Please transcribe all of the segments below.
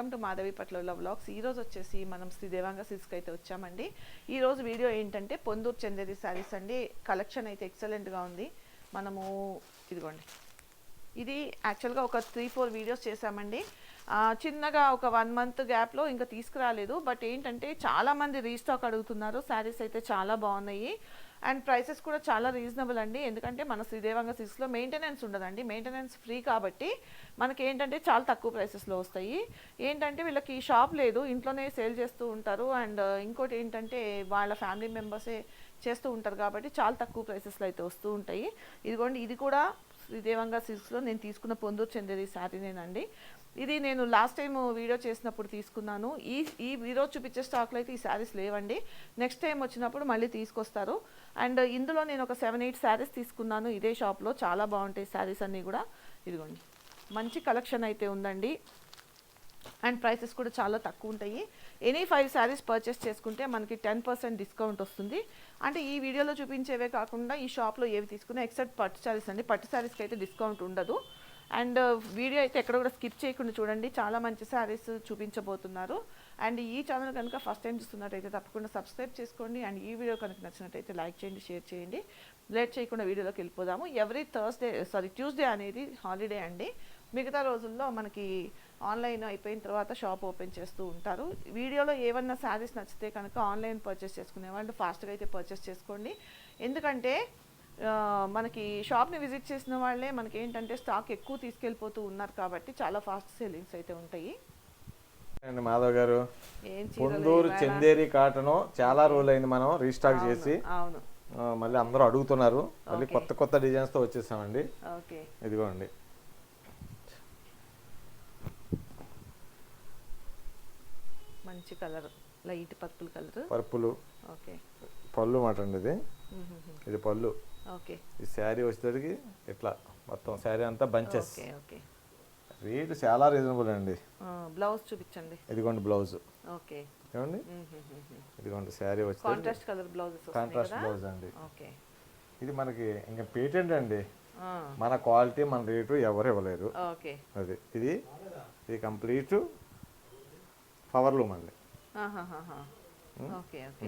Welcome to Madhavi పట్ల vlogs. ఈరోజు వచ్చేసి మనం శ్రీ దేవాంగ సిల్క్స్కి అయితే వచ్చామండి. ఈరోజు వీడియో ఏంటంటే పొందూరు చెందేది శారీస్ అండి. కలెక్షన్ అయితే ఎక్సలెంట్గా ఉంది. మనము ఇదిగోండి. ఇది యాక్చువల్గా ఒక త్రీ ఫోర్ వీడియోస్ చేశామండి. చిన్నగా ఒక వన్ మంత్ గ్యాప్లో ఇంకా తీసుకురాలేదు. బట్ ఏంటంటే చాలామంది రీస్టాక్ అడుగుతున్నారు. శారీస్ అయితే చాలా బాగున్నాయి. అండ్ ప్రైసెస్ కూడా చాలా రీజనబుల్ అండి. ఎందుకంటే మన శ్రీదేవంగ సిక్స్లో మెయింటెనెన్స్ ఉండదండి. మెయింటెనెన్స్ ఫ్రీ కాబట్టి మనకి ఏంటంటే చాలా తక్కువ ప్రైసెస్లో వస్తాయి. ఏంటంటే వీళ్ళకి షాప్ లేదు. ఇంట్లోనే సేల్ చేస్తూ ఉంటారు. అండ్ uh, ఇంకోటి ఏంటంటే వాళ్ళ ఫ్యామిలీ మెంబర్సే చేస్తూ ఉంటారు కాబట్టి చాలా తక్కువ ప్రైసెస్లో అయితే వస్తూ ఉంటాయి. ఇదిగోండి ఇది కూడా శ్రీదేవంగా సిల్క్స్లో నేను తీసుకున్న పొందూరు చెందేది శారీనేనండి. ఇది నేను లాస్ట్ టైం వీడియో చేసినప్పుడు తీసుకున్నాను. ఈ ఈ ఈరోజు చూపించే స్టాక్లో అయితే ఈ శారీస్ లేవండి. నెక్స్ట్ టైం వచ్చినప్పుడు మళ్ళీ తీసుకొస్తారు. అండ్ ఇందులో నేను ఒక సెవెన్ ఎయిట్ శారీస్ తీసుకున్నాను. ఇదే షాప్లో చాలా బాగుంటాయి శారీస్ అన్నీ కూడా. ఇదిగోండి. మంచి కలెక్షన్ అయితే ఉందండి. అండ్ ప్రైసెస్ కూడా చాలా తక్కువ ఉంటాయి. ఎనీ ఫైవ్ శారీస్ పర్చేస్ చేసుకుంటే మనకి టెన్ పర్సెంట్ డిస్కౌంట్ వస్తుంది. అంటే ఈ వీడియోలో చూపించేవే కాకుండా ఈ షాప్లో ఏవి తీసుకున్నా ఎక్సెప్ట్ పట్టు శారీస్ అండి. పట్టు శారీస్కి అయితే డిస్కౌంట్ ఉండదు. అండ్ వీడియో అయితే ఎక్కడ కూడా స్కిప్ చేయకుండా చూడండి. చాలా మంచి శారీస్ చూపించబోతున్నారు. అండ్ ఈ ఛానల్ కనుక ఫస్ట్ టైం చూస్తున్నట్టయితే తప్పకుండా సబ్స్క్రైబ్ చేసుకోండి. అండ్ ఈ వీడియో కనుక నచ్చినట్టయితే లైక్ చేయండి షేర్ చేయండి. లేట్ చేయకుండా వీడియోలోకి వెళ్ళిపోదాము. ఎవ్రీ థర్స్డే సారీ ట్యూస్డే అనేది హాలిడే అండి. మిగతా రోజుల్లో మనకి ఆన్లైన్ అయిపోయిన తర్వాత షాప్ ఓపెన్ చేస్తూ ఉంటారు. వీడియోలో ఏమన్నా శారీస్ నచ్చితే కనుక ఆన్లైన్ పర్చేస్ చేసుకునే వాళ్ళు ఫాస్ట్గా అయితే పర్చేస్ చేసుకోండి. ఎందుకంటే మనకి షాప్ని విజిట్ చేసిన వాళ్ళే మనకి ఏంటంటే స్టాక్ ఎక్కువ తీసుకెళ్ళిపోతూ ఉన్నారు కాబట్టి చాలా ఫాస్ట్ సేలింగ్స్ అయితే ఉంటాయి. అండి మాధవ్ గారు పొందూరు? చందేరి కాటను చాలా రోజులైంది మనం రీస్టాక్ చేసి. అవును. మళ్ళీ అందరూ అడుగుతున్నారు. మళ్ళీ. కొత్త కొత్త డిజైన్స్తో వచ్చేసామండి. ఓకే. ఇదిగోండి. మంచి colour light purple colour. Purple. Okay. పళ్ళు మాట అండి ఇది ఇది పళ్ళు. ఈ శారీ వచ్చేసరికి ఇట్లా మొత్తం శారీ అంతా బంచెస్. రేటు చాలా రీజనబుల్ అండి. బ్లౌజ్ చూపించండి. ఇదిగోండి బ్లౌజ్ ఓకే ఏమండి? ఇదిగోండి శారీ వచ్చేసరికి contrast colour blouses contrast blouse అండి. ఓకే ఇది మనకి ఇంకా పేటెంట్ అండి. మన క్వాలిటీ మన రేటు ఎవరు ఇవ్వలేరు. ఓకే అది. ఇది ఇది కంప్లీట్ పవర్ లూమ్ అండి. ఓకే ఓకే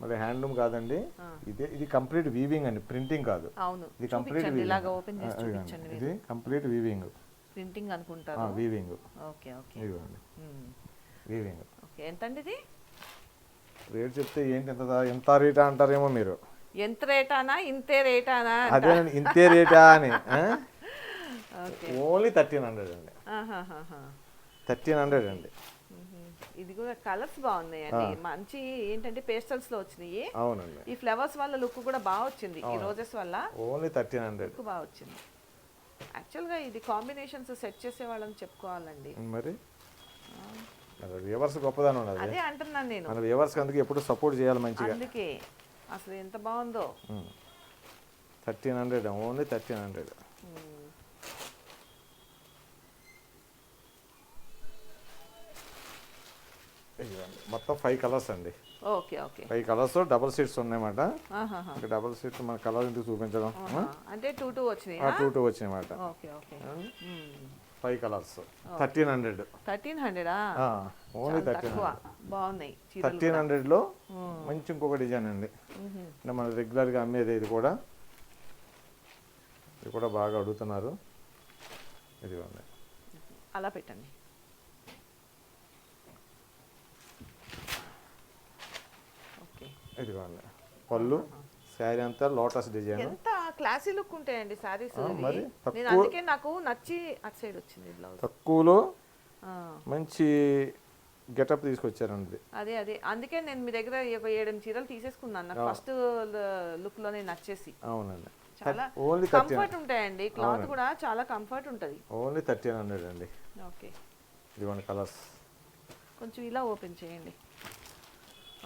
మళ్ళీ హ్యాండ్లూమ్ కాదండి. ఇది ఇది కంప్లీట్ వీవింగ్ అండి ప్రింటింగ్ కాదు. అవును. ఇది కంప్లీట్ మీరు. ఇది కంప్లీట్ వీవింగ్. ప్రింటింగ్ అనుకుంటారు. వీవింగ్. Okay okay. ఇదిగోండి. మ్మ్. వీవింగ్. ఓకే ఎంత అండి ఇది రేట్ చెప్తే ఏంటి ఎంత ఎంత రేటా అంటారేమో మీరు. ఎంత రేటానా? ఇంతే రేటానా అదేనండి ఇంతే రేటా అని ఓకే. ఓన్లీ థర్టీన్ హండ్రెడ్ అండి. థర్టీన్ హండ్రెడ్ అండి. ఇది కూడా కలర్స్ బాగున్నాయండి మంచి ఏంటంటే పేస్టల్స్లో వచ్చినాయి. అవునండి. ఈ ఫ్లవర్స్ వల్ల లుక్ కూడా బాగా వచ్చింది. ఈ రోజెస్ వల్ల ఓన్లీ థర్టీన్ హండ్రెడ్. లుక్ బాగా వచ్చింది. యాక్చువల్గా ఇది కాంబినేషన్స్ సెట్ చేసే వాళ్ళని చెప్పుకోవాలండి. మరి? వ్యూవర్స్ గొప్పదాని ఉన్నది అదే అంటున్నాను నేను. మన వ్యూవర్స్ అందుకే ఎప్పుడు సపోర్ట్ చేయాలి మంచిగా. అందుకే. అసలు ఎంత బాగుందో. Thirteen hundred only thirteen hundred. Hmm. మొత్తం ఫైవ్ కలర్స్ అండి. Okay okay. Five colours double seats ఉన్నాయన్నమాట. ఇంకా డబుల్ సీట్ మన కలర్ ఇంటికి చూపించడం. అంటే టూ టూ వచ్చినాయి? Two two వచ్చినాయన్నమాట. Okay okay. Five colours thirteen hundred thirteen హండ్రెడా only thirteen బాగున్నాయి థర్టీన్ హండ్రెడ్లో మంచి ఇంకొక డిజైన్ అండి. అంటే మన రెగ్యులర్గా అమ్మేది ఇది కూడా. ఇది కూడా బాగా అడుగుతున్నారు. ఇదిగోండి. అలా పెట్టండి ఓకే ఇదిగోండి. పళ్ళు శారీ అంతా లోటస్ డిజైన్. ఎంత క్లాసీ లుక్ ఉంటాయండి సారీస్ మరి నేను అందుకే నాకు నచ్చి అటు సైడ్ వచ్చింది బ్లౌజ్. తక్కువలో మంచి గెటప్ తీసుకొచ్చారండి. అదే అదే. అందుకే నేను మీ దగ్గర ఒక ఏడెనిమిది చీరలు తీసేసుకున్నాను. నాకు ఫస్ట్ లుక్లోనే నచ్చేసి. అవునండి. చాలా ఓన్లీ కంఫర్ట్ ఉంటాయండి. క్లాత్ కూడా చాలా కంఫర్ట్ ఉంటుంది. ఓన్లీ థర్టీన్ హండ్రెడ్ అండి. ఓకే. ఇదిగోండి కలర్స్. కొంచెం ఇలా ఓపెన్ చేయండి.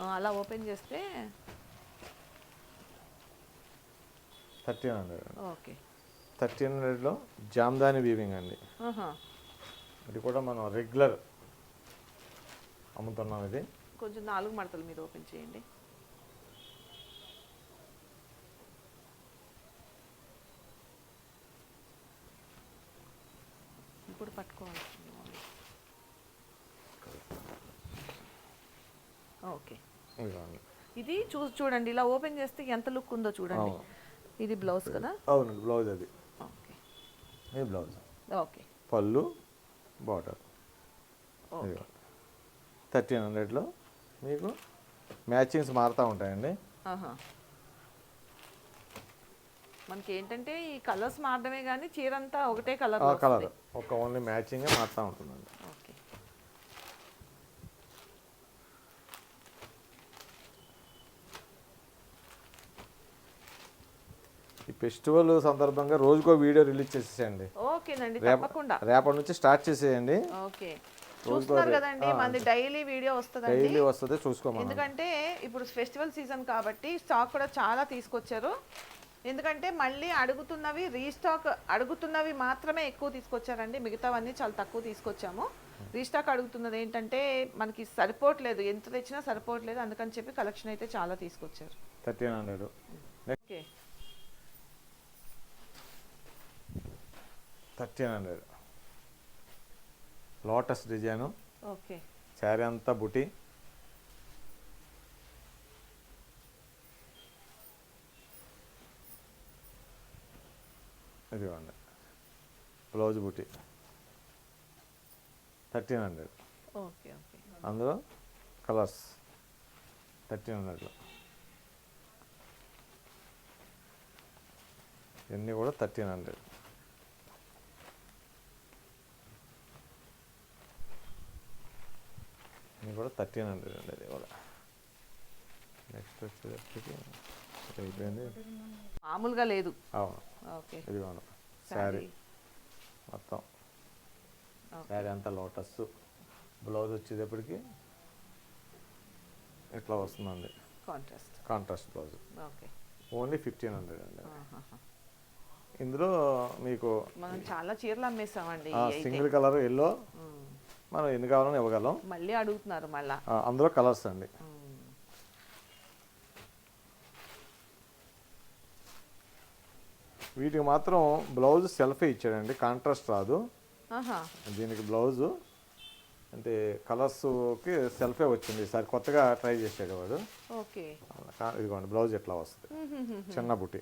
అలా ఓపెన్ చేస్తే థర్టీన్ హండ్రెడ్. ఓకే. థర్టీన్ హండ్రెడ్లో జామ్దాని వీవింగ్ అండి. ఇది కూడా మనం రెగ్యులర్ అమ్ముతున్నాం ఇది. కొంచెం నాలుగు మడతలు మీరు ఓపెన్ చేయండి. ఇప్పుడు పట్టుకోవాలి ఓకే ఇదిగోండి ఇది చూ చూడండి ఇలా ఓపెన్ చేస్తే ఎంత లుక్ ఉందో చూడండి. ఇది బ్లౌజ్ కదా? అవునండి బ్లౌజ్ అది. ఓకే. ఇది బ్లౌజ్? ఓకే. పళ్ళు బార్డర్. థర్టీన్ హండ్రెడ్లో మీకు మ్యాచింగ్స్ మారుతూ ఉంటాయండి. ఆహా. మనకి ఏంటంటే ఈ కలర్స్ మారడమే కానీ చీర అంతా ఒకటే కలర్ కలర్ ఒక ఓన్లీ మ్యాచింగే మారుతూ ఉంటుందండి ఓకే ఈ ఫెస్టివల్ సందర్భంగా రోజుకో వీడియో రిలీజ్ ఓకేనండి రేప తప్పకుండా. రేపటి నుంచి స్టార్ట్ చేసేయండి. ఓకే. చూస్తున్నారు కదండి మనది డైలీ వీడియో డైలీ వస్తుంది చూసుకోమని ఎందుకంటే ఇప్పుడు ఫెస్టివల్ సీజన్ కాబట్టి స్టాక్ కూడా చాలా తీసుకొచ్చారు. ఎందుకంటే మళ్ళీ అడుగుతున్నవి రీస్టాక్ అడుగుతున్నవి మాత్రమే ఎక్కువ తీసుకొచ్చారండి. మిగతావన్నీ చాలా తక్కువ తీసుకొచ్చాము. రీస్టాక్ అడుగుతున్నది ఏంటంటే మనకి సరిపోవట్లేదు. ఎంత తెచ్చినా సరిపోవట్లేదు. అందుకని చెప్పి కలెక్షన్ అయితే చాలా తీసుకొచ్చారు. Thirteen hundred. Okay. Thirteen hundred. Lotus design. Okay. Sari అంతా బుటి. ఇదిగోండి. Blouse బుటి. Thirteen hundred. Okay okay. అందులో కలర్స్. థర్టీన్ హండ్రెడ్లో. ఇవన్నీ కూడా థర్టీన్ హండ్రెడ్. ఇవి కూడా థర్టీన్ హండ్రెడ్ అండి అది కూడా నెక్స్ట్ వచ్చేటప్పటికి ఇది అయిపోయింది. మామూలుగా లేదు. అవును. ఓకే. ఇది అవును శారీ మొత్తం. శారీ అంతా లోటస్ బ్లౌజ్ వచ్చేటప్పటికి ఇట్లా వస్తుందండి? Contrast contrast blouse okay. Only fifteen hundred అండి. ఇందులో మీకు మనం చాలా చీరలు అమ్మేసామండి. Single colour yellow. మనం ఎన్ని కావాలని ఇవ్వగలం. మళ్ళీ అడుగుతున్నారు మళ్ళా. అందులో కలర్స్ అండి. వీటికి మాత్రం బ్లౌజ్ సెల్ఫే ఇచ్చాడండి కాంట్రాస్ట్ రాదు. దీనికి బ్లౌజు అంటే కలర్స్కి సెల్ఫే వచ్చింది. ఈసారి కొత్తగా ట్రై చేసాడు వాడు. ఇదిగోండి బ్లౌజ్ ఎట్లా వస్తుంది? చిన్న బుట్టి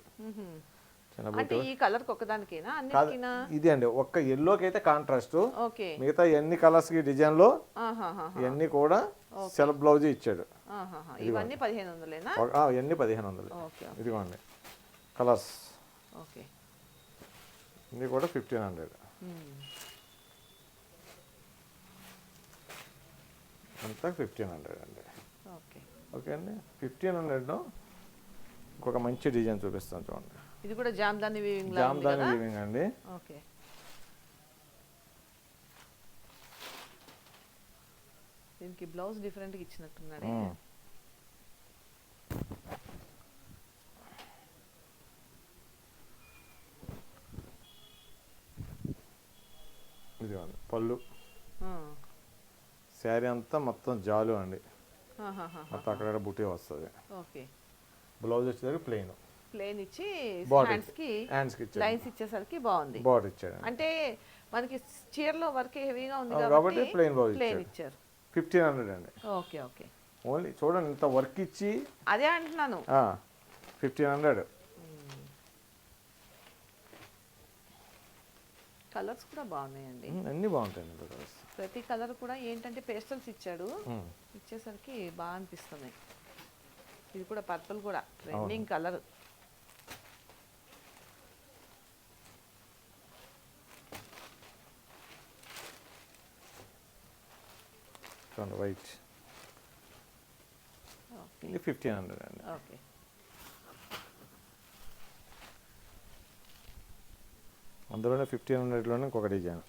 అంటే బుట్టి ఈ కలర్ ఒక్కదానికేనా? కాదు అన్నిటికీనా? ఇది అండి ఒక్క ఎల్లోకి అయితే కాంట్రాస్ట్ మిగతా ఎన్ని కలర్స్కి డిజైన్లో ఆహాహా. ఇవన్నీ కూడా సెల్ఫ్ బ్లౌజ్ ఇచ్చాడు. ఇవన్నీ పదిహేను వందలేనా ఇవన్నీ పదిహేను వందలు ఇదిగోండి. Colours okay. ఇది కూడా ఫిఫ్టీన్ హండ్రెడ్. అంతా ఫిఫ్టీన్ హండ్రెడ్ అండి. ఓకే. ఓకే అండి. ఫిఫ్టీన్ హండ్రెడ్లో ఇంకొక మంచి డిజైన్ చూపిస్తాను చూడండి. ఇది కూడా జామ్దాని వీవింగ్ జామ్దాని వీవింగ్ అండి. ఓకే. దీనికి బ్లౌజ్ డిఫరెంట్గా ఇచ్చినట్టున్నాడే మ్మ్. ఇదిగోండి పళ్ళు. శారీ అంతా మొత్తం జాలు అండి. మొత్తం అక్కడ బుటీ వస్తుంది. ఓకే. బ్లౌజ్ వచ్చేసరికి ప్లెయిన్ ప్లేన్ ఇచ్చి. హ్యాండ్స్కి లైన్స్ ఇచ్చేసరికి బాగుంది. బార్డర్ ఇచ్చాడు. అంటే మనకి చీరలో వర్క్ హెవీగా ఉంది కాబట్టి blouse ప్లేన్ ఇచ్చారు. ఇచ్చారు. ఫిఫ్టీన్ హండ్రెడ్ అండి. Okay okay. ఓన్లీ చూడండి ఇంత వర్క్ ఇచ్చి అదే అంటున్నాను. ఫిఫ్టీన్ హండ్రెడ్ కలర్స్ కూడా బాగున్నాయండి. అన్నీ బాగుంటాయండి బ్రదర్స్ ప్రతి కలర్ కూడా ఏంటంటే పేస్టల్స్ ఇచ్చాడు. ఇచ్చేసరికి బాగా అనిపిస్తుంది ఇది కూడా పర్పుల్ కూడా. ట్రెండింగ్ కలర్ చూడండి వైట్ ఇది ఫిఫ్టీన్ హండ్రెడ్ అండి. ఓకే. అందులోనే ఫిఫ్టీన్ హండ్రెడ్లోనే ఇంకొక డిజైన్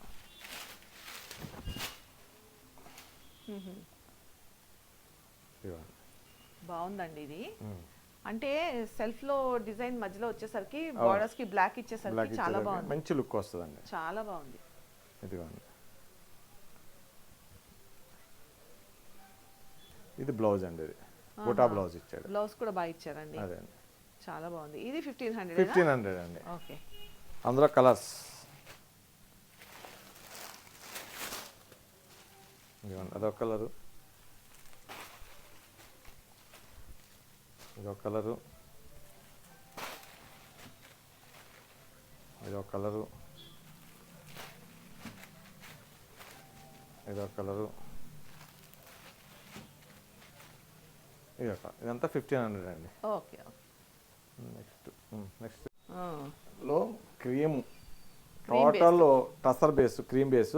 బాగుందండి ఇది. అంటే సెల్ఫ్లో డిజైన్ మధ్యలో వచ్చేసరికి బార్డర్స్కి బ్లాక్ ఇచ్చేసరికి చాలా బాగుంది. మంచి లుక్ వస్తుందండి. చాలా బాగుంది. ఇదిగోండి. ఇది బ్లౌజ్ అండి ఇది. బుటా బ్లౌజ్ ఇచ్చాడు. బ్లౌజ్ కూడా బాగా ఇచ్చారండి అదే చాలా బాగుంది. ఇది ఫిఫ్టీన్ హండ్రెడ్ ఫిఫ్టీన్ హండ్రెడ్ అండి. ఓకే. అందులో కలర్స్. అదొక కలరు. ఇదొక కలరు. ఇదొక కలరు. ఇదొక కలరు. ఇదొక ఇదంతా ఫిఫ్టీన్ హండ్రెడ్ అండి. Okay next నెక్స్ట్లో cream. Total tussar base cream base.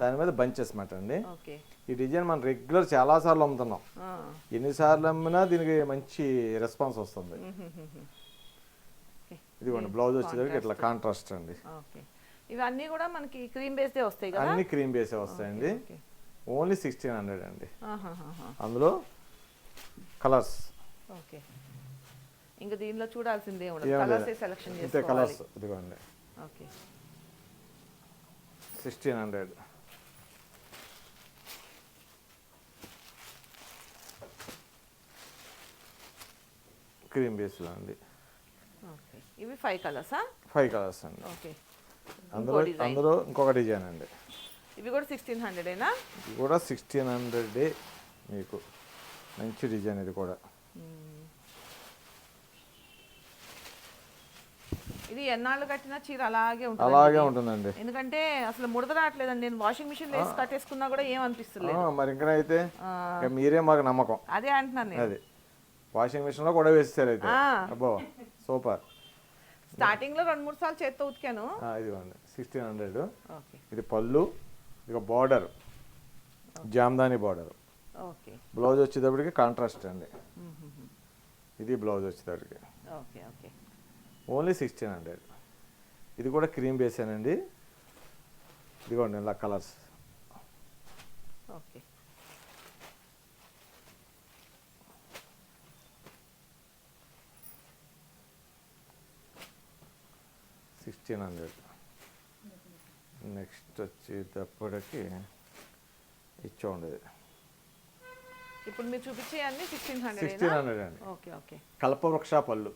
దాని మీద బంచెస్ మాట అండి. ఈ డిజైన్ మనం రెగ్యులర్ చాలా సార్లు అమ్ముతున్నాం ఎన్నిసార్లు అమ్మినా దీనికి మంచి రెస్పాన్స్ వస్తుంది. ఇదిగోండి బ్లౌజ్ వచ్చేసరికి ఇట్లా కాంట్రాస్ట్. అండి. ఇవన్నీ కూడా మనకి క్రీమ్ బేస్డే వస్తాయి అన్ని క్రీమ్ బేసే వస్తాయండి. ఓన్లీ సిక్స్టీన్ హండ్రెడ్ అండి. అందులో కలర్స్ ఓకే ఇంకా దీనిలో చూడాల్సిందే ఉండదు. కలర్స్. సెలెక్షన్ చేసుకోవాలి. కలర్స్ ఇదిగోండి. ఓకే సిక్స్టీన్ హండ్రెడ్ క్రీమ్ బేస్లో అండి ఓకే ఇవి ఫైవ్ కలర్సా ఫైవ్ కలర్స్ అండి. ఓకే అందులో. అందులో ఇంకొక డిజైన్ అండి. ఇవి కూడా సిక్స్టీన్ హండ్రెడేనా ఇది కూడా సిక్స్టీన్ హండ్రెడే మీకు. మంచి డిజైన్ ఇది కూడా. ఇది ఎన్నాళ్ళు కట్టినా చీర అలాగే ఉంటుంది అలాగే ఉంటుందండి. ఎందుకంటే అసలు ముడత రావట్లేదండి. నేను వాషింగ్ మిషన్ వేసి కట్టేసుకున్నా కూడా ఏం అనిపిస్తలేదు. ఆ, మరి ఇంకా అయితే మీరే మాకు నమ్మకం. అదే అంటున్నాను నేను. అది. వాషింగ్ మిషన్లో కూడా వేస్తారు అయితే. అబ్బో సూపర్. స్టార్టింగ్లో రెండు మూడు సార్లు చేత్తో ఉతికాను. ఇదిగోండి. సిక్స్టీన్ హండ్రెడ్ ఇది పళ్ళు ఇక బార్డర్ జామ్దాని బార్డర్ బ్లౌజ్ వచ్చేటప్పటికి కాంట్రాస్ట్ అండి. ఇది బ్లౌజ్ వచ్చేటప్పటికి. Okay okay. Only sixteen hundred ఇది కూడా క్రీమ్ బేసేనండి ఇదిగోండి ఇలా colours okay. Sixteen hundred next వచ్చేటప్పటికి ఇచ్చోండి ఇప్పుడు మీరు చూపించే అన్ని సిక్స్టీన్ సిక్స్టీన్ హండ్రెడ్ హండ్రెడ్ అండి. Okay okay. కల్పవృక్ష పళ్ళు.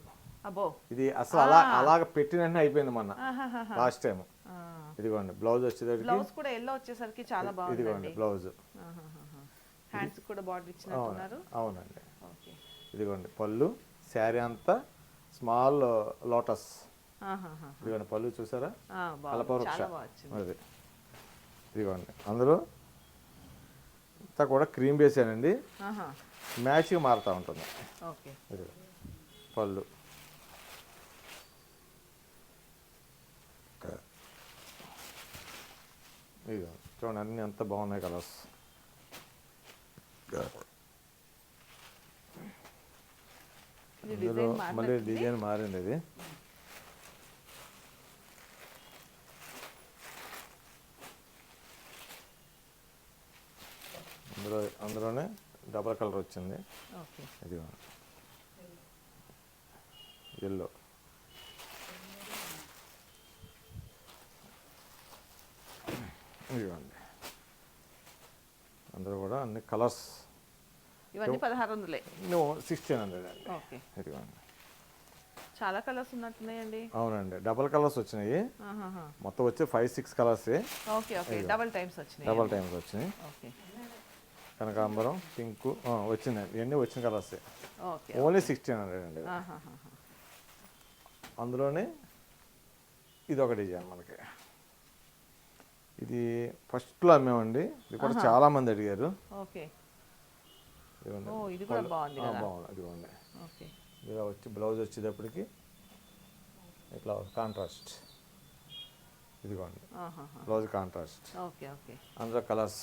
అబ్బో. ఇది అసలు అలా అలాగ పెట్టిన అయిపోయింది మొన్న. లాస్ట్ టైం ఇదిగోండి బ్లౌజ్ వచ్చేటప్పటికి బ్లౌజ్ కూడా ఎల్లో వచ్చేసరికి చాలా ఇదిగోండి బాగుందండి. బ్లౌజ్ హ్యాండ్స్ కూడా బార్డర్ ఇచ్చినట్టున్నారు అవునండి. ఓకే. ఇదిగోండి పళ్ళు శారీ అంతా స్మాల్ లోటస్ ఆహాహా. ఇదిగోండి పళ్ళు చూసారా? బాగుంది కల్పవృక్ష. అది. ఇదిగోండి అందులో అంతా కూడా క్రీమ్ వేసానండి మ్యాచ్గా మారుతూ ఉంటుంది. ఇది పళ్ళు. చూడండి అన్నీ ఎంత బాగున్నాయి కలర్స్. మళ్ళీ డిజైన్ మారింది ఇది. అందులో అందులోనే డబల్ కలర్ వచ్చింది. ఓకే. ఇది ఎల్లో ఇదిగోండి. అందులో కూడా అన్ని కలర్స్ ఇవన్నీ పదహారు వందలే నువ్వు సిక్స్టీన్ హండ్రెడ్ అండి. ఇదిగోండి. చాలా కలర్స్ ఉన్నట్టున్నాయండి. అవునండి. డబల్ కలర్స్ వచ్చినాయి. మొత్తం వచ్చి five six colours okay okay. Double times వచ్చినాయి. డబల్ టైమ్స్ వచ్చినాయి. ఓకే. కనకాంబరం పింక్ వచ్చినాయి. ఇవన్నీ వచ్చిన కలర్స్. ఓన్లీ సిక్స్టీన్ హండ్రెడ్ అండి. అందులోనే ఇది ఒక డిజైన్ మనకి. ఇది ఫస్ట్లో అమ్మేమండి ఇది కూడా చాలా మంది అడిగారు. బాగుంది ఇలా వచ్చి బ్లౌజ్ వచ్చేటప్పటికి ఇట్లా కాంట్రాస్ట్ ఇదిగోండి. బ్లౌజ్ కాంట్రాస్ట్ అందులో కలర్స్.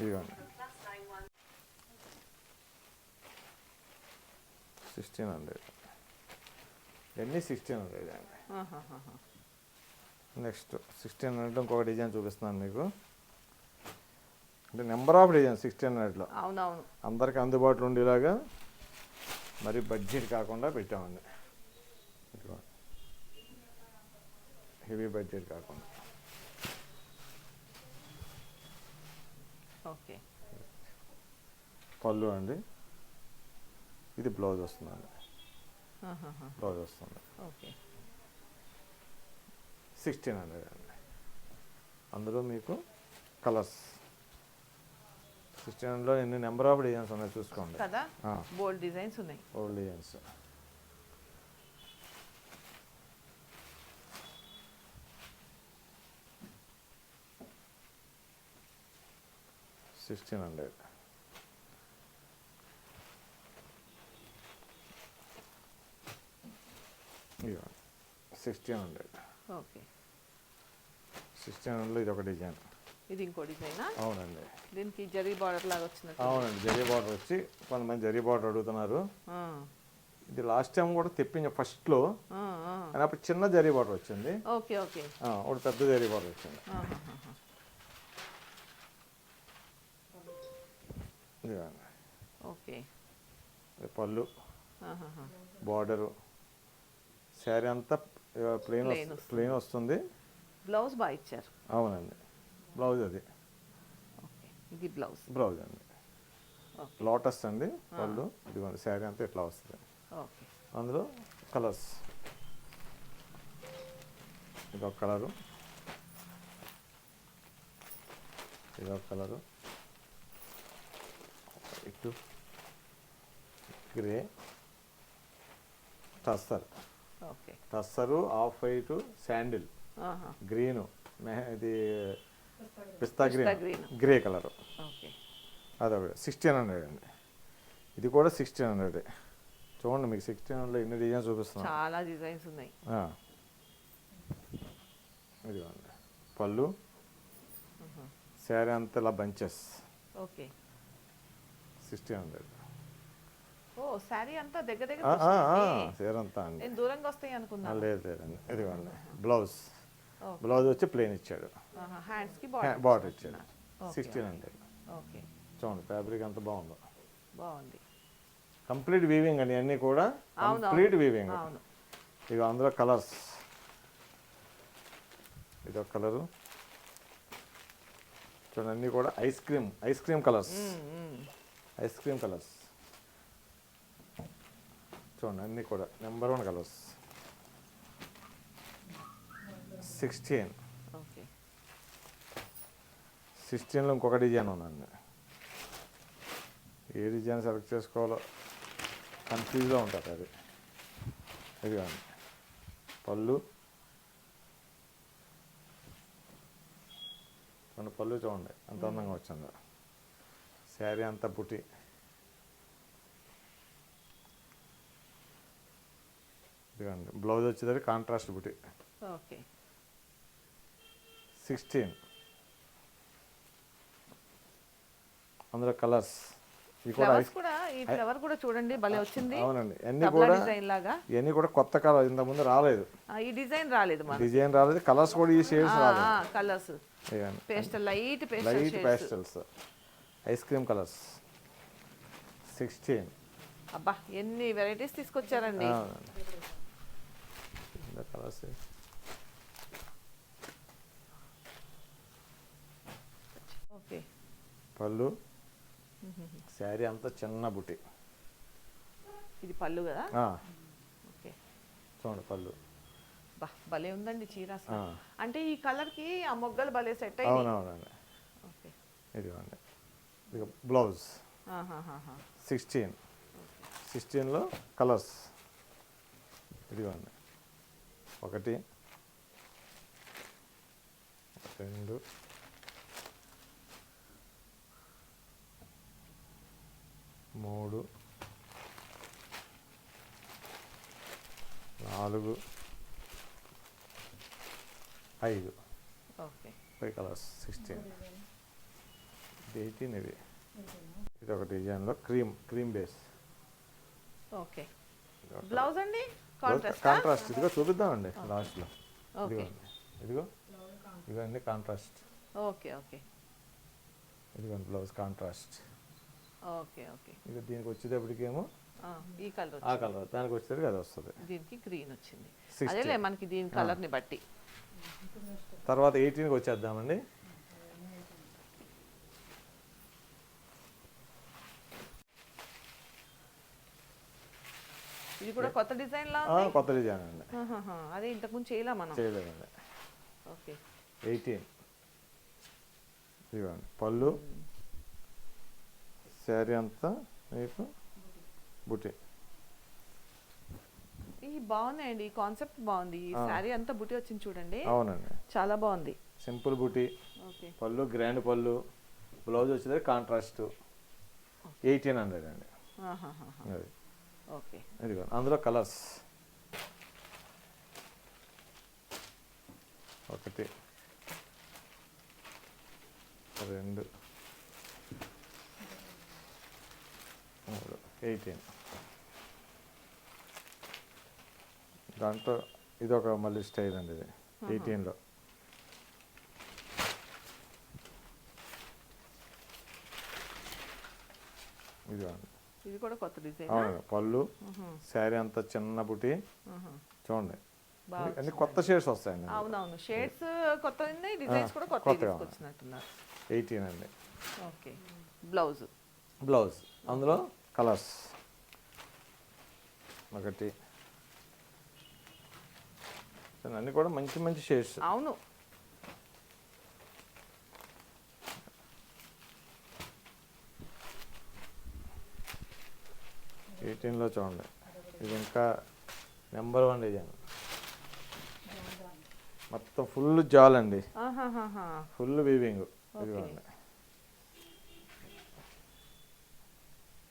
ఇదిగోండి సిక్స్టీన్ హండ్రెడ్ ఇవన్నీ సిక్స్టీన్ హండ్రెడ్ అండి. నెక్స్ట్ సిక్స్టీన్ హండ్రెడ్ ఇంకొక డిజైన్ చూపిస్తున్నాను మీకు. అంటే నెంబర్ ఆఫ్ డిజైన్ సిక్స్టీన్ హండ్రెడ్లో అవునవును. అందరికి అందుబాటులో ఉండేలాగా మరి బడ్జెట్ కాకుండా పెట్టామండి. హెవీ బడ్జెట్ కాకుండా. ఓకే. పళ్ళు అండి. ఇది బ్లౌజ్ వస్తుందండి. బ్లౌజ్ వస్తుంది. ఓకే. సిక్స్టీన్ హండ్రెడ్ అండి. అందులో మీకు కలర్స్. సిక్స్టీన్ హండ్రెడ్లో ఎన్ని నెంబర్ ఆఫ్ డిజైన్స్ ఉన్నాయి చూసుకోండి. కదా? బోల్డ్ డిజైన్స్ ఉన్నాయి. Old designs. Sixteen hundred sixteen hundred okay sixteen హండ్రెడ్లో ఇది ఒక డిజైన్. ఇది ఇంకో డిజైనా? అవునండి. దీనికి జరీ బార్డర్ లాగా వచ్చినట్టు. అవునండి జరీ బార్డర్ వచ్చి కొంతమంది జరీ బార్డర్ అడుగుతున్నారు. ఇది లాస్ట్ టైం కూడా ఆ, ఆ. కానీ అప్పుడు చిన్న జరీ బార్డర్ వచ్చింది. Okay okay. ఆ, ఒకటి పెద్ద జరీ బార్డర్ వచ్చింది. ఓకే. పళ్ళు. బార్డరు. శారీ అంతా ప్లెయిన్. ప్లెయిన్ వస్తుంది. బ్లౌజ్ బాగా ఇచ్చారు. అవునండి. బ్లౌజ్ అది. ఇది బ్లౌజ్. బ్లౌజ్ అండి. లోటస్ అండి పళ్ళు. ఇదిగోండి శారీ అంతా ఇట్లా వస్తుంది. అందులో కలర్స్. ఇదొక కలరు. ఇదొక కలరు. ఇటు. Grey. Tussar. Okay. Tussar off white sandal. ఆహా. గ్రీను. మెహ ఇది pista green. Grey colour. Okay. అదొకటి సిక్స్టీన్ హండ్రెడ్ అండి. ఇది కూడా సిక్స్టీన్ హండ్రెడ్ చూడండి మీకు సిక్స్టీన్ హండ్రెడ్ ఎన్ని డిజైన్స్ చూపిస్తున్నాను. చాలా డిజైన్స్ ఉన్నాయి. ఆ. ఇదిగోండి. పళ్ళు. ఆహా. శారీ అంతా ఇలా బంచెస్. ఓకే. సిక్స్టీన్ హండ్రెడ్ ఓ శారీ అంతా దగ్గర దగ్గర శారీ అంతా అండి నేను దూరంగా వస్తాయి ఆ, అనుకున్నాను లేదు లేదండి ఇదిగోండి బ్లౌజ్. బ్లౌజ్ వచ్చి ప్లెయిన్ ఇచ్చాడు. బార్డర్ ఇచ్చాడు. సిక్స్టీన్. హండ్రెడ్. ఓకే. చూడండి ఫ్యాబ్రిక్ అంత బాగుందో. బాగుంది. కంప్లీట్ వీవింగ్ అండి అన్నీ కూడా కంప్లీట్ వీవింగ్. ఇక అందులో కలర్స్. ఇదొక కలరు. చూడండి అన్నీ కూడా ice cream ice cream colours. Ice cream colours. చూడండి అన్నీ కూడా నెంబర్ వన్ కలర్స్. సిక్స్టీన్. సిక్స్టీన్లో ఇంకొక డిజైన్ ఉందండి. ఏ డిజైన్ సెలెక్ట్ చేసుకోవాలో కన్ఫ్యూజ్లో ఉంటుంది అది. ఇదిగోండి. పళ్ళు. మన పళ్ళు చూడండి అంత అందంగా వచ్చిందో. శారీ అంతా బుటి. ఇదిగోండి బ్లౌజ్ వచ్చేసరికి కాంట్రాస్ట్ బుటి. ఓకే. సిక్స్టీన్. అందులో కలర్స్. ఇవి కూడా ఫ్లవర్ కూడా చూడండి భలే వచ్చింది. అవునండి. అన్నీ కూడా ఇవన్నీ కొత్త కలర్ ఇంతకుముందు రాలేదు. ఈ డిజైన్ రాలేదు డిజైన్ రాలేదు కలర్స్ కూడా ఈ షేడ్స్ రాలేదు. Colours. Pastel light pastel light shades pastels ice cream colours. Sixteen. అబ్బా ఎన్ని వెరైటీస్ తీసుకొచ్చారండి? కలర్స్. ఓకే. పళ్ళు. శారీ అంతా చిన్న బుట్టి ఇది పళ్ళు కదా? ఓకే. చూడండి పళ్ళు. భలే ఉందండి చీర. అంటే ఈ కలర్కి ఆ మొగ్గలు భలే సెట్ అయ్యి అవునవునండి. ఓకే. ఇదిగోండి. ఇక బ్లౌజ్. సిక్స్టీన్ సిక్స్టీన్లో కలర్స్. ఇదిగోండి. ఒకటి. రెండు. మూడు. నాలుగు. ఐదు. Okay. Five colours. Sixteen eighteen ఇది. ఇది ఒక డిజైన్లో cream cream base. Okay. Blouse అండి? కాంట్రాస్ట్? కాంట్రాస్ట్. ఇదిగో చూపిద్దామండి లాస్ట్లో. ఓకే. ఇదిగోండి. ఇదిగో. ఇదిగోండి కాంట్రాస్ట్. Okay okay. ఇదిగోండి బ్లౌజ్ కాంట్రాస్ట్. Okay okay. ఇక దీనికి వచ్చేటప్పటికేమో ఈ కలర్ ఆ కలర్. దానికి వచ్చేసరికి అది వస్తుంది. దీనికి గ్రీన్ వచ్చింది. 60. అదేలే మనకి దీని కలర్ని బట్టి. తర్వాత ఎయిటీన్కి వచ్చేద్దామండి. కూడా కొత్త డిజైన్ లా కొత్త డిజైన్ అండి. అదే ఇంతకుముందు చేయలే మనం? చేయలేదండి. ఓకే. ఎయిటీన్ ఇదిగోండి. పళ్ళు శారీ అంతా మీకు బుటీ. ఈ బాగున్నాయండి ఈ కాన్సెప్ట్ బాగుంది. ఈ. శారీ అంతా బుట్టి వచ్చింది చూడండి. అవునండి. చాలా బాగుంది. సింపుల్ బుటీ. ఓకే. పళ్ళు గ్రాండ్ పళ్ళు. బ్లౌజ్ వచ్చేది కాంట్రాస్ట్. ఎయిటీన్ హండ్రెడ్ అండి. అది. ఓకే ఇదిగో అందులో కలర్స్ ఒకటి రెండు మూడు ఎయిటీన్ దాంట్లో ఇది ఒక మళ్ళీ స్టైల్ అండి ఇది ఎయిటీన్లో ఇది ఇది కూడా కొత్త డిజైన్? పళ్ళు శారీ అంతా చిన్న బుటి. చూడండి. అన్ని కొత్త షేడ్స్ వస్తాయండి అవునవును షేడ్స్ కొత్త ఉన్నాయి డిజైన్స్ కూడా కొత్త. తీసుకొచ్చినట్టున్నారు. ఎయిటీన్ అండి. Okay blouse. బ్లౌజ్. అందులో కలర్స్. ఒకటి. అన్నీ కూడా మంచి మంచి షేడ్స్. అవును ఎయిటీన్లో చూడండి. ఇది ఇంకా నెంబర్ వన్ డిజైన్. మొత్తం ఫుల్ జాల్ అండి. Full weaving. ఇదిగోండి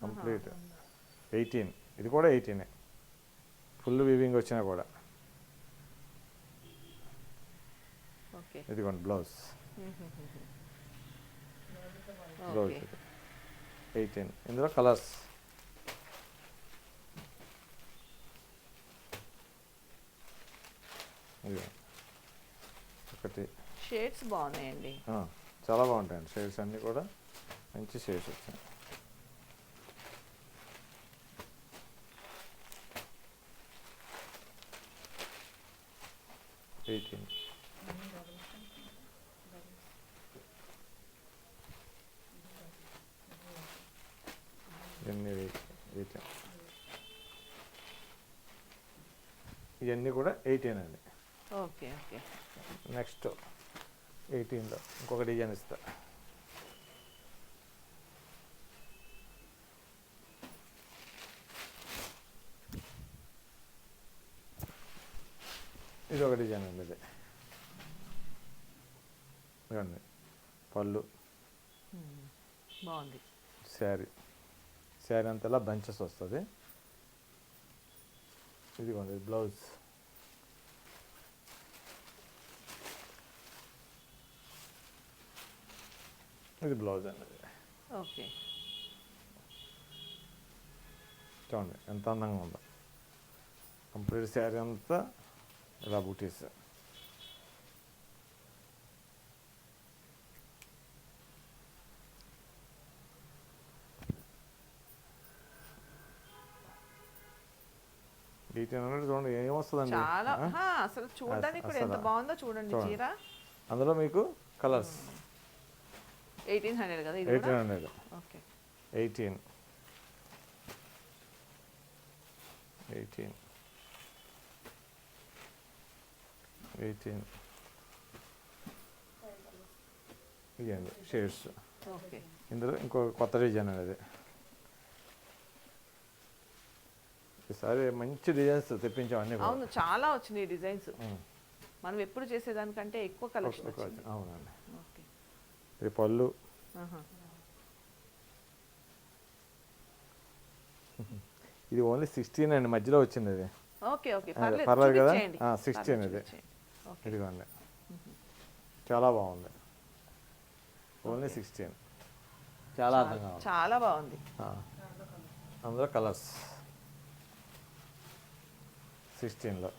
కంప్లీట్. ఎయిటీన్. ఇది కూడా ఎయిటీనే. ఫుల్ వీవింగ్ వచ్చినా కూడా. ఇదిగోండి బ్లౌజ్. Blouse eighteen. ఇందులో కలర్స్. ఒకటి. షేడ్స్ బాగున్నాయండి. చాలా బాగుంటాయండి షేడ్స్ అన్నీ కూడా. మంచి షేడ్స్ వచ్చాయి. ఎయిటీన్ ఇవన్నీ ఎయిటీన్ ఇవన్నీ కూడా ఎయిటీన్ అండి. Okay okay. నెక్స్ట్ ఎయిటీన్లో ఇంకొక డిజైన్ ఇస్తా. ఇది ఒక డిజైన్ అండి ఇది. ఇదిగోండి పళ్ళు. బాగుంది. శారీ. శారీ అంతలా బంచెస్ వస్తుంది. ఇదిగోండి బ్లౌజ్. ఇది బ్లౌజ్ అండి ఓకే చూడండి ఎంత అందంగా ఉందో. కంప్లీట్ శారీ అంతా ఇలా బుటీస్. చూడండి ఏమొస్తుందండి? చాలా అసలు చూడడానికి కూడా ఎంత బాగుందో చూడండి. చీర. అందులో మీకు కలర్స్ ఎయిటీన్ హండ్రెడ్ కదా eighteen hundred. Okay. Eighteen. Eighteen. Eighteen. ఇవ్వండి షేడ్స్ ఓకే. ఇందులో ఇంకో కొత్త డిజైన్ అనేది. ఈసారి మంచి డిజైన్స్ తెప్పించాం అన్నీ. అవును చాలా వచ్చినాయి డిజైన్స్. మనం ఎప్పుడు చేసేదానికంటే ఎక్కువ కలెక్షన్ అవునండి. ఇది పళ్ళు. ఇది ఓన్లీ సిక్స్టీన్ అండి మధ్యలో వచ్చింది ఇది ఓకే ఓకే అదే, పర్లేదు కదా? చూపించేయండి. ఆ, 16 పర్లేదు, ఇది. ఇదిగోండి చాలా బాగుంది. Only sixteen. చాలా చాలా బాగుంది. ఆ. అందులో కలర్స్. సిక్స్టీన్లో.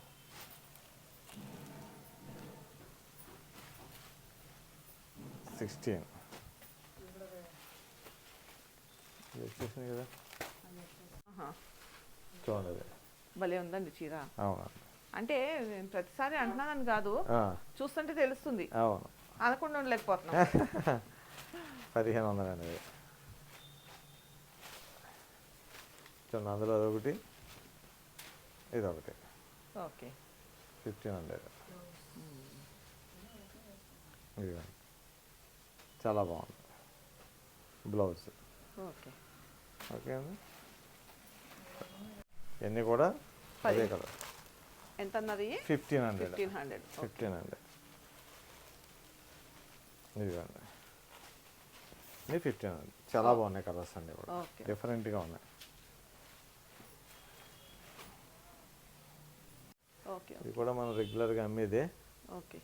సిక్స్టీన్ వచ్చేసింది కదా. చూడండి. భలే ఉందండి చీర. అంటే నేను ప్రతిసారి అంటున్నానని కాదు చూస్తుంటే తెలుస్తుంది. అవును. అనకుండా ఉండలేకపోతున్నాం. పదిహేను వందలండి ఇది చూడండి అందులో అదొకటి ఇదొకటి. ఓకే. ఫిఫ్టీన్ హండ్రెడ్ ఇదిగోండి. చాలా బాగుంది. బ్లౌజ్. ఓకే. ఓకే అండి. ఇవన్నీ కూడా. అదే కలర్ ఎంత అన్నది fifteen hundred. Fifteen hundred. Fifteen hundred. ఇదిగోండి. ఇది ఫిఫ్టీన్ హండ్రెడ్. చాలా బాగున్నాయి కలర్స్ అండి కూడా. డిఫరెంట్గా ఉన్నాయి. ఓకే ఇది కూడా మనం రెగ్యులర్గా అమ్మేదే ఓకే.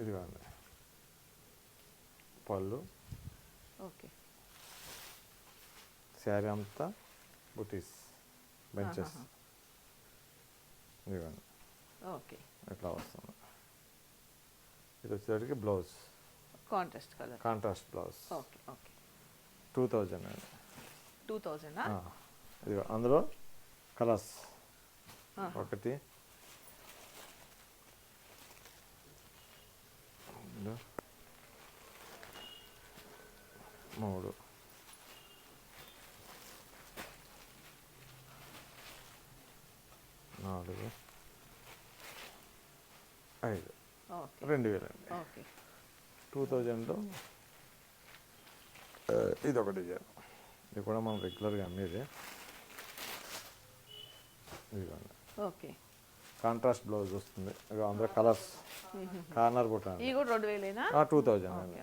ఇదిగోండి. పళ్ళు. ఓకే. శారీ అంతా బుటీస్ బెంచెస్. ఇదిగోండి. ఓకే. ఇట్లా వస్తుంది. ఇది వచ్చేసరికి blouse. Contrast colour. Contrast blouse. Okay okay. Two thousand అండి. Two thousand? ఆ, ఇదిగో అందులో కలర్స్. ఒకటి రెండు, మూడు నాలుగు ఐదు. రెండు వేలండి టూ థౌజండ్లో ఇది ఒక డిజైన్ ఇది కూడా మనం రెగ్యులర్గా అమ్మేది. ఇదిగోండి. ఓకే. కాంట్రాస్ట్ బ్లౌజ్ వస్తుంది. అందులో కలర్స్ కార్నర్ బుట్ట టూ థౌజండ్ అండి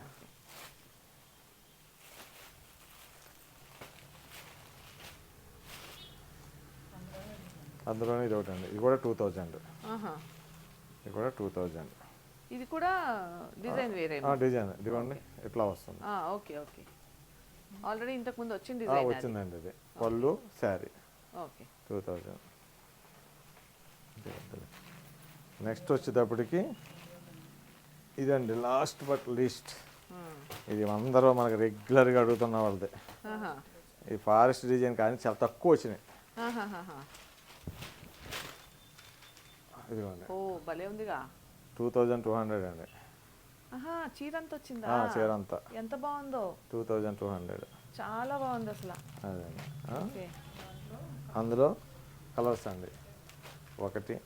అందులోనే ఇది ఒకటి అండి ఇది కూడా టూ థౌజండ్. ఇది కూడా టూ థౌజండ్ ఇది కూడా డిజైన్ వేరే డిజైన్. ఇదిగోండి ఇట్లా వస్తుంది. Okay okay. ఆల్రెడీ ఇంతకు ముందు డిజైన్ అది. వచ్చిందండి ఇది పళ్ళు sari. Okay. Two thousand next వచ్చేటప్పటికి ఇదండి లాస్ట్ బట్ లీస్ట్. ఇది అందరూ మనకు రెగ్యులర్గా అడుగుతున్న వాళ్ళది. ఈ ఫారెస్ట్ డిజైన్ కానీ చాలా తక్కువ వచ్చినాయి. ఇదిగోండి. టూ థౌజండ్ టూ హండ్రెడ్ అండి. ఆహా చీర అంత వచ్చిందా ఆ, చీర అంతా ఎంత బాగుందో? టూ థౌజండ్ టూ హండ్రెడ్ చాలా బాగుంది అసలు? ఓకే. అందులో కలర్స్ అండి. ఒకటి.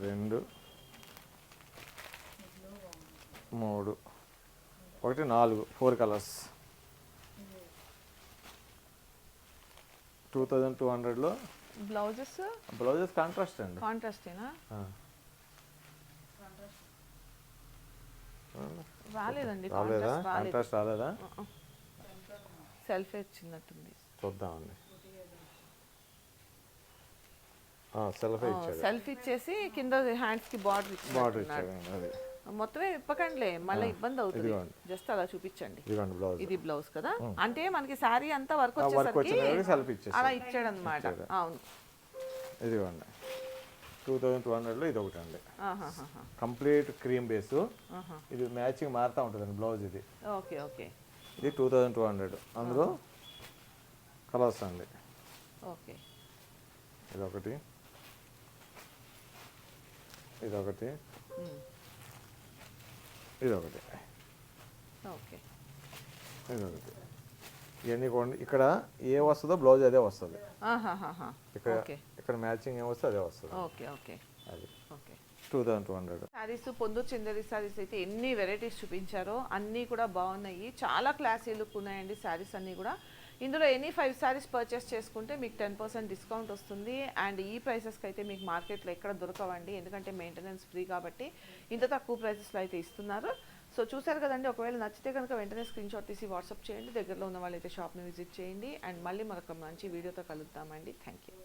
రెండు. మూడు. ఒకటి నాలుగు. Four colours. Two thousand two హండ్రెడ్లో బ్లౌజెస్? బ్లౌజెస్ కాంట్రాస్ట్ అండి. కాంట్రాస్టేనా. రాలేదండి రాలేదు? కాంట్రాస్ట్ రాలేదా. సెల్ఫ్ వచ్చినట్టుంది చూద్దామండి. సెల్ఫ్ ఇచ్చేసి కింద హ్యాండ్స్కి బార్డర్ బార్డర్ ఇచ్చాడు అదే. మొత్తమే ఇప్పకండిలే మళ్ళీ ఇబ్బంది అవుతుంది. జస్ట్ అలా చూపించండి. ఇది బ్లౌజ్ కదా? అంటే మనకి శారీ అంతా వర్క్ వచ్చేసరికి అలా ఇచ్చాడు అనమాట. అవును. ఇదిగోండి. టూ థౌజండ్ టూ హండ్రెడ్లో ఇది ఒకటి అండి. Complete cream base. ఇది మ్యాచింగ్ మారుతూ ఉంటుందండి బ్లౌజ్ ఇది. Okay okay. ఇది టూ థౌజండ్ టూ హండ్రెడ్ అందులో కలర్స్ అండి. ఓకే. ఇదొకటి. ఇదొకటి. ఇదొకటి. ఓకే. ఇదొకటి. ఇవన్నీ కూడా ఇక్కడ ఏ వస్తుందో బ్లౌజ్ అదే వస్తుంది. ఇక్కడ ఇక్కడ మ్యాచింగ్ ఏం వస్తే అదే వస్తుంది. Okay okay. అది. Okay. Two thousand two hundred. Saris పొందు చందరి శారీస్ అయితే ఎన్ని వెరైటీస్ చూపించారో అన్నీ కూడా బాగున్నాయి. చాలా క్లాసీ లుక్ ఉన్నాయండి శారీస్ అన్నీ కూడా. ఇందులో ఎనీ ఫైవ్ శారీస్ పర్చేస్ చేసుకుంటే మీకు టెన్ పర్సెంట్ డిస్కౌంట్ వస్తుంది. అండ్ ఈ ప్రైసెస్కి అయితే మీకు మార్కెట్లో ఎక్కడ దొరకవండి. ఎందుకంటే మెయింటెనెన్స్ ఫ్రీ కాబట్టి ఇంత తక్కువ ప్రైసెస్లో అయితే ఇస్తున్నారు. సో చూసారు కదండి ఒకవేళ నచ్చితే కనుక వెంటనే స్క్రీన్ షాట్ తీసి వాట్సాప్ చేయండి. దగ్గరలో ఉన్న వాళ్ళైతే షాప్ని విజిట్ చేయండి. అండ్ మళ్ళీ మరొక మంచి వీడియోతో కలుద్దామండి. Thank you